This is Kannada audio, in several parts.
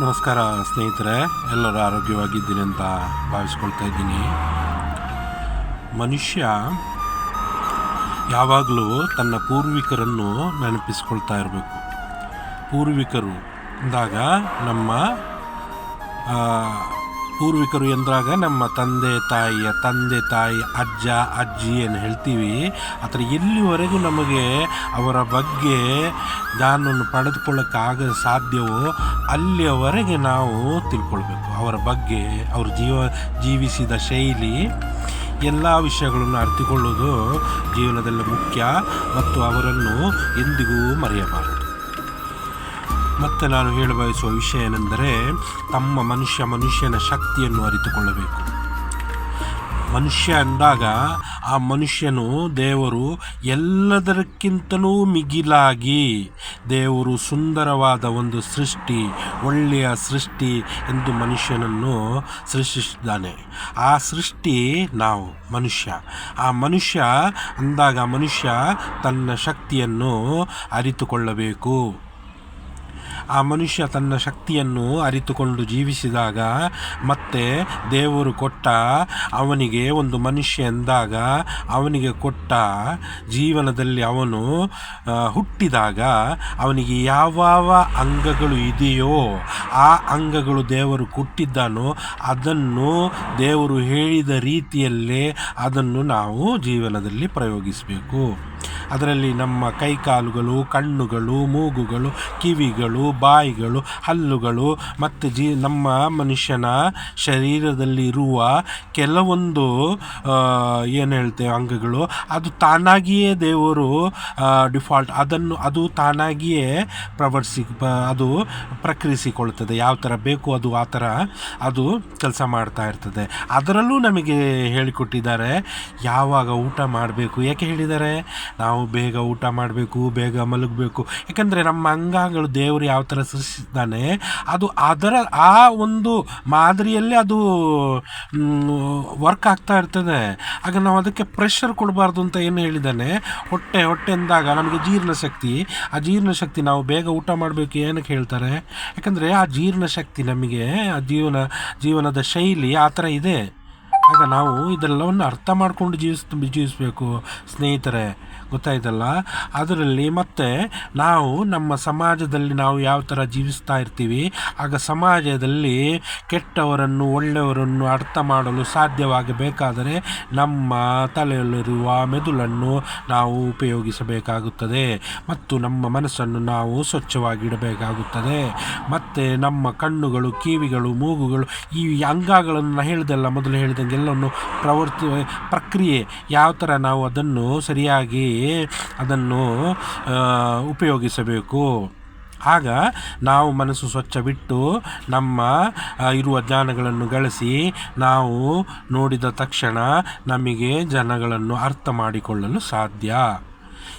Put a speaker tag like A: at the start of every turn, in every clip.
A: ನಮಸ್ಕಾರ ಸ್ನೇಹಿತರೆ, ಎಲ್ಲರೂ ಆರೋಗ್ಯವಾಗಿದ್ದೀನಿ ಅಂತ ಭಾವಿಸ್ಕೊಳ್ತಾ ಇದ್ದೀನಿ. ಮನುಷ್ಯ ಯಾವಾಗಲೂ ತನ್ನ ಪೂರ್ವಿಕರನ್ನು ನೆನಪಿಸ್ಕೊಳ್ತಾ ಇರಬೇಕು. ಪೂರ್ವಿಕರು. ಅಂದಾಗ ನಮ್ಮ ಪೂರ್ವಿಕರು ಎಂದಾಗ ನಮ್ಮ ತಂದೆ ತಾಯಿಯ ತಂದೆ, ತಾಯಿ, ಅಜ್ಜ, ಅಜ್ಜಿ ಏನು ಹೇಳ್ತೀವಿ ಆದರೆ ಎಲ್ಲಿವರೆಗೂ ನಮಗೆ ಅವರ ಬಗ್ಗೆ ಜ್ಞಾನವನ್ನು ಪಡೆದುಕೊಳ್ಳೋಕ್ಕಾಗ ಸಾಧ್ಯವೋ ಅಲ್ಲಿಯವರೆಗೆ ನಾವು ತಿಳ್ಕೊಳ್ಬೇಕು. ಅವರ ಬಗ್ಗೆ, ಅವರು ಜೀವ, ಜೀವಿಸಿದ ಶೈಲಿ, ಎಲ್ಲ ವಿಷಯಗಳನ್ನು ಅರಿತುಕೊಳ್ಳೋದು ಜೀವನದಲ್ಲಿ ಮುಖ್ಯ ಮತ್ತು ಅವರನ್ನು ಎಂದಿಗೂ ಮರೆಯಬಾರದು. ಮತ್ತು ನಾನು ಹೇಳ ಬಯಸುವ ವಿಷಯ ಏನೆಂದರೆ ತಮ್ಮ ಮನುಷ್ಯ ಮನುಷ್ಯನ ಶಕ್ತಿಯನ್ನು ಅರಿತುಕೊಳ್ಳಬೇಕು. ಮನುಷ್ಯ ಅಂದಾಗ ಆ ಮನುಷ್ಯನು ದೇವರು ಎಲ್ಲದಕ್ಕಿಂತಲೂ ಮಿಗಿಲಾಗಿ ದೇವರು ಸುಂದರವಾದ ಒಂದು ಸೃಷ್ಟಿ, ಒಳ್ಳೆಯ ಸೃಷ್ಟಿ ಎಂದು ಮನುಷ್ಯನನ್ನು ಸೃಷ್ಟಿಸಿದ್ದಾನೆ ಆ ಸೃಷ್ಟಿ ನಾವು, ಮನುಷ್ಯ. ಆ ಮನುಷ್ಯ ಅಂದಾಗ ಮನುಷ್ಯ ತನ್ನ ಶಕ್ತಿಯನ್ನು ಅರಿತುಕೊಳ್ಳಬೇಕು. ಆ ಮನುಷ್ಯ ತನ್ನ ಶಕ್ತಿಯನ್ನು ಅರಿತುಕೊಂಡು ಜೀವಿಸಿದಾಗ ಮತ್ತೆ ದೇವರು ಕೊಟ್ಟ ಅವನಿಗೆ ಒಂದು ಮನುಷ್ಯ ಎಂದಾಗ ಅವನಿಗೆ ಕೊಟ್ಟ ಜೀವನದಲ್ಲಿ ಅವನು ಹುಟ್ಟಿದಾಗ ಅವನಿಗೆ ಯಾವ ಅಂಗಗಳು ಇದೆಯೋ ಆ ಅಂಗಗಳು ದೇವರು ಕೊಟ್ಟಿದ್ದಾನೋ ಅದನ್ನು ದೇವರು ಹೇಳಿದ ರೀತಿಯಲ್ಲೇ ಅದನ್ನು ನಾವು ಜೀವನದಲ್ಲಿ ಪ್ರಯೋಗಿಸಬೇಕು. ಅದರಲ್ಲಿ ನಮ್ಮ ಕೈಕಾಲುಗಳು, ಕಣ್ಣುಗಳು, ಮೂಗುಗಳು, ಕಿವಿಗಳು, ಬಾಯಿಗಳು, ಹಲ್ಲುಗಳು ಮತ್ತು ಜೀ, ನಮ್ಮ ಮನುಷ್ಯನ ಶರೀರದಲ್ಲಿರುವ ಕೆಲವೊಂದು ಏನು ಹೇಳ್ತೇವೆ ಅಂಗಗಳು, ಅದು ತಾನಾಗಿಯೇ ದೇವರು ಡಿಫಾಲ್ಟ್ ಅದನ್ನು, ಅದು ತಾನಾಗಿಯೇ ಪ್ರವರ್ಸಿ ಅದು ಪ್ರಕ್ರಿಯಿಸಿಕೊಳ್ತದೆ ಯಾವ ಥರ ಬೇಕು ಅದು, ಆ ಥರ ಅದು ಕೆಲಸ ಮಾಡ್ತಾ ಇರ್ತದೆ. ಅದರಲ್ಲೂ ನಮಗೆ ಹೇಳಿಕೊಟ್ಟಿದ್ದಾರೆ, ಯಾವಾಗ ಊಟ ಮಾಡಬೇಕು, ಯಾಕೆ ಹೇಳಿದ್ದಾರೆ? ನಾವು ಬೇಗ ಊಟ ಮಾಡಬೇಕು, ಬೇಗ ಮಲಗಬೇಕು. ಯಾಕಂದರೆ ನಮ್ಮ ಅಂಗಾಂಗಗಳು ದೇವರು ಯಾವ ಥರ ಸೃಷ್ಟಿಸಿದ್ದಾನೆ, ಅದು ಅದರ ಆ ಒಂದು ಮಾದರಿಯಲ್ಲಿ ಅದು ವರ್ಕ್ ಆಗ್ತಾ ಇರ್ತದೆ. ಆಗ ನಾವು ಅದಕ್ಕೆ ಪ್ರೆಷರ್ ಕೊಡಬಾರ್ದು ಅಂತ ಏನು ಹೇಳಿದ್ದಾನೆ? ಹೊಟ್ಟೆ ಹೊಟ್ಟೆ ಅಂದಾಗ ನಮಗೆ ಜೀರ್ಣಶಕ್ತಿ ಆ ಜೀರ್ಣಶಕ್ತಿ ನಾವು ಬೇಗ ಊಟ ಮಾಡಬೇಕು ಏನಕ್ಕೆ ಹೇಳ್ತಾರೆ? ಯಾಕಂದರೆ ಆ ಜೀರ್ಣಶಕ್ತಿ ನಮಗೆ, ಆ ಜೀವನ, ಜೀವನದ ಶೈಲಿ ಆ ಥರ ಇದೆ. ಆಗ ನಾವು ಇದೆಲ್ಲವನ್ನು ಅರ್ಥ ಮಾಡಿಕೊಂಡು ಜೀವಿಸ್, ಜೀವಿಸಬೇಕು. ಸ್ನೇಹಿತರೆ, ಗೊತ್ತಾಯ್ತಲ್ಲ? ಅದರಲ್ಲಿ ಮತ್ತೆ ನಾವು ನಮ್ಮ ಸಮಾಜದಲ್ಲಿ ನಾವು ಯಾವ ಥರ ಜೀವಿಸ್ತಾ ಇರ್ತೀವಿ, ಆಗ ಸಮಾಜದಲ್ಲಿ ಕೆಟ್ಟವರನ್ನು, ಒಳ್ಳೆಯವರನ್ನು ಅರ್ಥ ಮಾಡಲು ಸಾಧ್ಯವಾಗಬೇಕಾದರೆ ನಮ್ಮ ತಲೆಯಲ್ಲಿರುವ ಮೆದುಳನ್ನು ನಾವು ಉಪಯೋಗಿಸಬೇಕಾಗುತ್ತದೆ ಮತ್ತು ನಮ್ಮ ಮನಸ್ಸನ್ನು ನಾವು ಸ್ವಚ್ಛವಾಗಿಡಬೇಕಾಗುತ್ತದೆ. ಮತ್ತು ನಮ್ಮ ಕಣ್ಣುಗಳು, ಕಿವಿಗಳು, ಮೂಗುಗಳು, ಈ ಅಂಗಗಳನ್ನು ಹೇಳಿದೆಲ್ಲ ಮೊದಲು ಹೇಳಿದಂಗೆ ಎಲ್ಲವನ್ನು ಪ್ರವರ್ತಿ, ಪ್ರಕ್ರಿಯೆ, ಯಾವ ಥರ ನಾವು ಅದನ್ನು ಸರಿಯಾಗಿ ಅದನ್ನು ಉಪಯೋಗಿಸಬೇಕು. ಆಗ ನಾವು ಮನಸ್ಸು ಸ್ವಚ್ಛ ಬಿಟ್ಟು ನಮ್ಮ ಇರುವ ಜ್ಞಾನಗಳನ್ನು ಗಳಿಸಿ ನಾವು ನೋಡಿದ ತಕ್ಷಣ ನಮಗೆ ಜನಗಳನ್ನು ಅರ್ಥ ಮಾಡಿಕೊಳ್ಳಲು ಸಾಧ್ಯ.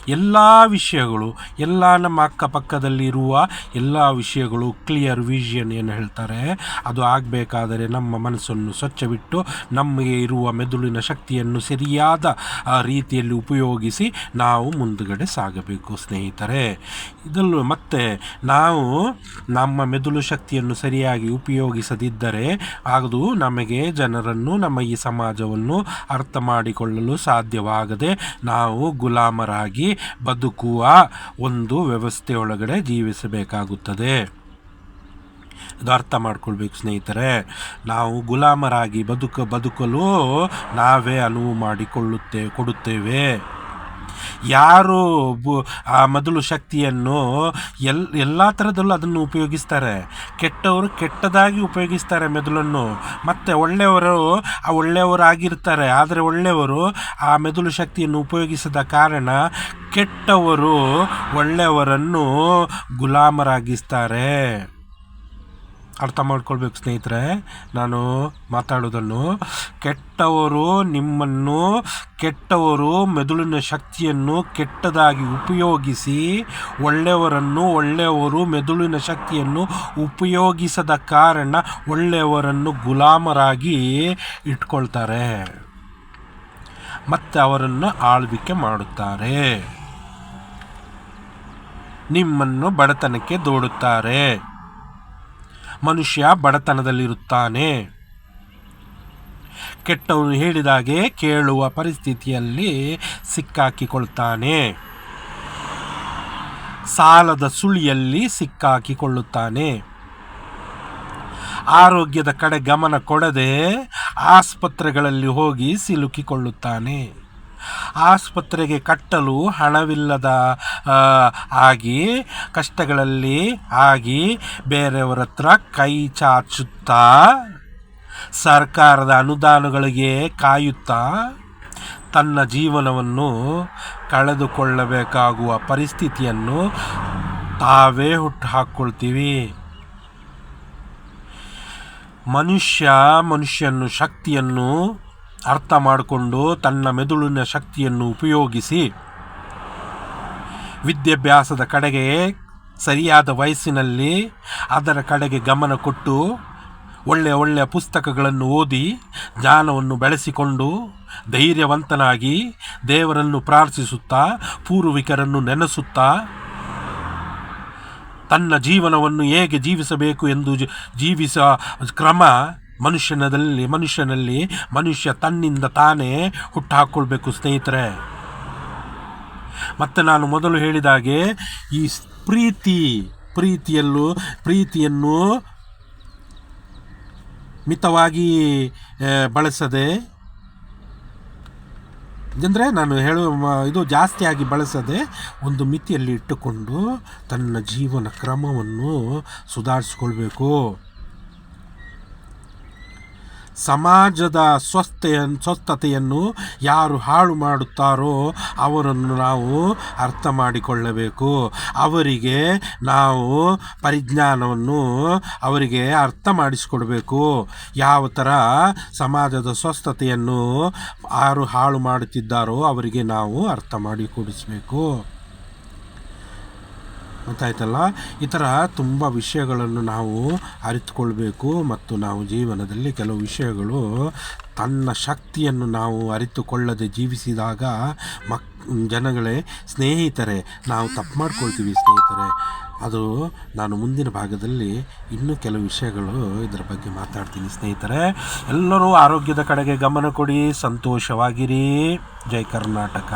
A: ಎಲ್ಲ ವಿಷಯಗಳು, ಎಲ್ಲ ನಮ್ಮ ಅಕ್ಕಪಕ್ಕದಲ್ಲಿರುವ ಎಲ್ಲ ವಿಷಯಗಳು ಕ್ಲಿಯರ್ ವಿಷನ್ ಏನು ಹೇಳ್ತಾರೆ? ಅದು ಆಗಬೇಕಾದರೆ ನಮ್ಮ ಮನಸ್ಸನ್ನು ಸ್ವಚ್ಛವಿಟ್ಟು ನಮಗೆ ಇರುವ ಮೆದುಳಿನ ಶಕ್ತಿಯನ್ನು ಸರಿಯಾದ ರೀತಿಯಲ್ಲಿ ಉಪಯೋಗಿಸಿ ನಾವು ಮುಂದುಗಡೆ ಸಾಗಬೇಕು ಸ್ನೇಹಿತರೆ. ಇದಲ್ಲೂ ಮತ್ತೆ ನಾವು ನಮ್ಮ ಮೆದುಳು ಶಕ್ತಿಯನ್ನು ಸರಿಯಾಗಿ ಉಪಯೋಗಿಸದಿದ್ದರೆ ಅದು ನಮಗೆ ಜನರನ್ನು, ನಮ್ಮ ಈ ಸಮಾಜವನ್ನು ಅರ್ಥ ಮಾಡಿಕೊಳ್ಳಲು ಸಾಧ್ಯವಾಗದೆ ನಾವು ಗುಲಾಮರಾಗಿ ಬದುಕುವ ಒಂದು ವ್ಯವಸ್ಥೆಯೊಳಗಡೆ ಜೀವಿಸಬೇಕಾಗುತ್ತದೆ. ಇದು ಅರ್ಥ ಮಾಡ್ಕೊಳ್ಬೇಕು ಸ್ನೇಹಿತರೆ, ನಾವು ಗುಲಾಮರಾಗಿ ಬದುಕ, ಬದುಕಲು ನಾವೇ ಅನುವು ಮಾಡಿಕೊಳ್ಳುತ್ತೇವೆ ಕೊಡುತ್ತೇವೆ. ಯಾರು ಆ ಮೊದಲು ಶಕ್ತಿಯನ್ನು ಎಲ್, ಎಲ್ಲ ಥರದಲ್ಲೂ ಅದನ್ನು ಉಪಯೋಗಿಸ್ತಾರೆ. ಕೆಟ್ಟವರು ಕೆಟ್ಟದಾಗಿ ಉಪಯೋಗಿಸ್ತಾರೆ ಮೆದುಳನ್ನು. ಮತ್ತು ಒಳ್ಳೆಯವರು, ಆ ಒಳ್ಳೆಯವರಾಗಿರ್ತಾರೆ. ಆದರೆ ಒಳ್ಳೆಯವರು ಆ ಮೆದುಳು ಶಕ್ತಿಯನ್ನು ಉಪಯೋಗಿಸದ ಕಾರಣ ಕೆಟ್ಟವರು ಒಳ್ಳೆಯವರನ್ನು ಗುಲಾಮರಾಗಿಸ್ತಾರೆ. ಅರ್ಥ ಮಾಡ್ಕೊಳ್ಬೇಕು ಸ್ನೇಹಿತರೆ, ನಾನು ಮಾತಾಡೋದನ್ನು. ಕೆಟ್ಟವರು ನಿಮ್ಮನ್ನು, ಕೆಟ್ಟವರು ಮೆದುಳಿನ ಶಕ್ತಿಯನ್ನು ಕೆಟ್ಟದಾಗಿ ಉಪಯೋಗಿಸಿ, ಒಳ್ಳೆಯವರನ್ನು ಒಳ್ಳೆಯವರು ಮೆದುಳಿನ ಶಕ್ತಿಯನ್ನು ಉಪಯೋಗಿಸದ ಕಾರಣ ಒಳ್ಳೆಯವರನ್ನು ಗುಲಾಮರಾಗಿ ಇಟ್ಕೊಳ್ತಾರೆ. ಮತ್ತು ಅವರನ್ನು ಆಳ್ವಿಕೆ ಮಾಡುತ್ತಾರೆ. ನಿಮ್ಮನ್ನು ಬಡತನಕ್ಕೆ ದೋಡುತ್ತಾರೆ. ಮನುಷ್ಯ ಬಡತನದಲ್ಲಿರುತ್ತಾನೆ. ಕೆಟ್ಟವನು ಹೇಳಿದಾಗೆ ಕೇಳುವ ಪರಿಸ್ಥಿತಿಯಲ್ಲಿ ಸಿಕ್ಕಾಕಿಕೊಳ್ತಾನೆ. ಸಾಲದ ಸುಳಿಯಲ್ಲಿ ಸಿಕ್ಕಾಕಿಕೊಳ್ಳುತ್ತಾನೆ. ಆರೋಗ್ಯದ ಕಡೆ ಗಮನ ಕೊಡದೆ ಆಸ್ಪತ್ರೆಗಳಲ್ಲಿ ಹೋಗಿ ಸಿಲುಕಿಕೊಳ್ಳುತ್ತಾನೆ. ಆಸ್ಪತ್ರೆಗೆ ಕಟ್ಟಲು ಹಣವಿಲ್ಲದ ಆಗಿ, ಕಷ್ಟಗಳಲ್ಲಿ ಆಗಿ ಬೇರೆಯವರ ಹತ್ರ ಕೈ ಚಾಚುತ್ತಾ, ಸರ್ಕಾರದ ಅನುದಾನಗಳಿಗೆ ಕಾಯುತ್ತಾ, ತನ್ನ ಜೀವನವನ್ನು ಕಳೆದುಕೊಳ್ಳಬೇಕಾಗುವ ಪರಿಸ್ಥಿತಿಯನ್ನು ತಾವೇ ಹುಟ್ಟು ಹಾಕ್ಕೊಳ್ತೀವಿ. ಮನುಷ್ಯ ಮನುಷ್ಯನ ಶಕ್ತಿಯನ್ನು ಅರ್ಥ ಮಾಡಿಕೊಂಡು ತನ್ನ ಮೆದುಳಿನ ಶಕ್ತಿಯನ್ನು ಉಪಯೋಗಿಸಿ ವಿದ್ಯಾಭ್ಯಾಸದ ಕಡೆಗೆ ಸರಿಯಾದ ವಯಸ್ಸಿನಲ್ಲಿ ಅದರ ಕಡೆಗೆ ಗಮನ ಕೊಟ್ಟು ಒಳ್ಳೆಯ ಒಳ್ಳೆಯ ಪುಸ್ತಕಗಳನ್ನು ಓದಿ ಜ್ಞಾನವನ್ನು ಬೆಳೆಸಿಕೊಂಡು ಧೈರ್ಯವಂತನಾಗಿ ದೇವರನ್ನು ಪ್ರಾರ್ಥಿಸುತ್ತಾ ಪೂರ್ವಿಕರನ್ನು ನೆನೆಸುತ್ತಾ ತನ್ನ ಜೀವನವನ್ನು ಹೇಗೆ ಜೀವಿಸಬೇಕು ಎಂದು ಜೀವಿಸ ಕ್ರಮ ಮನುಷ್ಯನದಲ್ಲಿ ಮನುಷ್ಯನಲ್ಲಿ ಮನುಷ್ಯ ತನ್ನಿಂದ ತಾನೇ ಹುಟ್ಟುಹಾಕ್ಕೊಳ್ಬೇಕು ಸ್ನೇಹಿತರೆ. ಮತ್ತು ನಾನು ಮೊದಲು ಹೇಳಿದಾಗೆ ಈ ಸ್- ಪ್ರೀತಿ, ಪ್ರೀತಿಯಲ್ಲೂ, ಪ್ರೀತಿಯನ್ನು ಮಿತವಾಗಿ ಬಳಸದೆ, ಅಂದರೆ ನಾನು ಹೇಳುವ ಇದು ಜಾಸ್ತಿಯಾಗಿ ಬಳಸದೆ ಒಂದು ಮಿತಿಯಲ್ಲಿ ಇಟ್ಟುಕೊಂಡು ತನ್ನ ಜೀವನ ಕ್ರಮವನ್ನು ಸುಧಾರಿಸ್ಕೊಳ್ಬೇಕು. ಸಮಾಜದ ಸ್ವಸ್ಥೆಯ ಸ್ವಸ್ಥತೆಯನ್ನು ಯಾರು ಹಾಳು ಮಾಡುತ್ತಾರೋ ಅವರನ್ನು ನಾವು ಅರ್ಥ ಮಾಡಿಕೊಳ್ಳಬೇಕು. ಅವರಿಗೆ ನಾವು ಪರಿಜ್ಞಾನವನ್ನು ಅವರಿಗೆ ಅರ್ಥ ಮಾಡಿಸಿಕೊಡಬೇಕು. ಯಾವ ಥರ ಸಮಾಜದ ಸ್ವಸ್ಥತೆಯನ್ನು ಯಾರು ಹಾಳು ಮಾಡುತ್ತಿದ್ದಾರೋ ಅವರಿಗೆ ನಾವು ಅರ್ಥ ಮಾಡಿ ಕೊಡಿಸಬೇಕು ಗೊತ್ತಾಯ್ತಲ್ಲ? ಈ ಥರ ತುಂಬ ವಿಷಯಗಳನ್ನು ನಾವು ಅರಿತುಕೊಳ್ಬೇಕು ಮತ್ತು ನಾವು ಜೀವನದಲ್ಲಿ ಕೆಲವು ವಿಷಯಗಳು ತನ್ನ ಶಕ್ತಿಯನ್ನು ನಾವು ಅರಿತುಕೊಳ್ಳದೆ ಜೀವಿಸಿದಾಗ ಮಕ್, ಜನಗಳೇ, ಸ್ನೇಹಿತರೆ, ನಾವು ತಪ್ಪು ಮಾಡ್ಕೊಳ್ತೀವಿ ಸ್ನೇಹಿತರೆ. ಅದು ನಾನು ಮುಂದಿನ ಭಾಗದಲ್ಲಿ ಇನ್ನೂ ಕೆಲವು ವಿಷಯಗಳು ಇದರ ಬಗ್ಗೆ ಮಾತಾಡ್ತೀನಿ ಸ್ನೇಹಿತರೆ. ಎಲ್ಲರೂ ಆರೋಗ್ಯದ ಕಡೆಗೆ ಗಮನ ಕೊಡಿ, ಸಂತೋಷವಾಗಿರಿ. ಜೈ ಕರ್ನಾಟಕ.